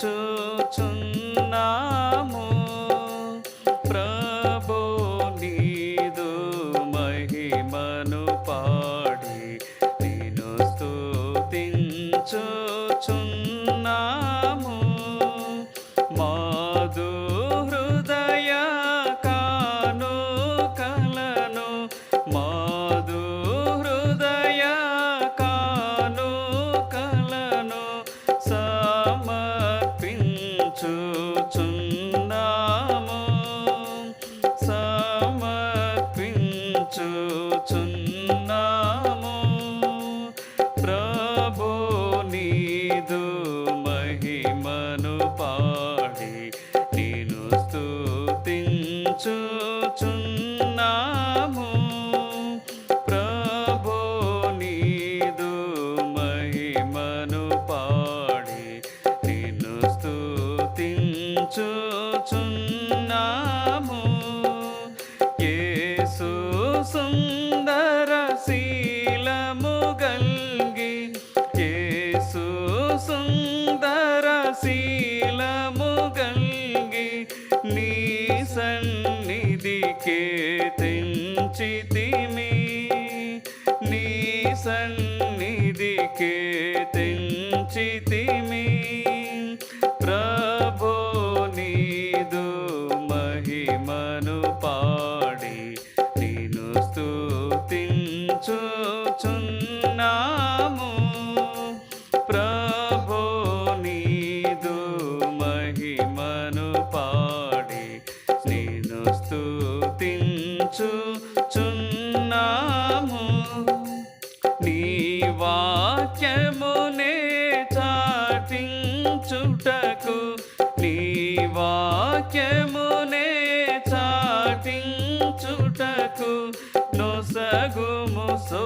to మహిమను పాడి నేను స్తుతించుచున్నాము. ప్రభో నీదు మహిమను పాడి నేను స్తుతించుచున్నాము. సన్నిధికే తెంచితిమి. నీ సన్నిధికే తెంచితిమి. ప్రభో వాక్యమునే చాటించుటకు నీ వాక్యమునే చాటించుటకు నొసగుము సో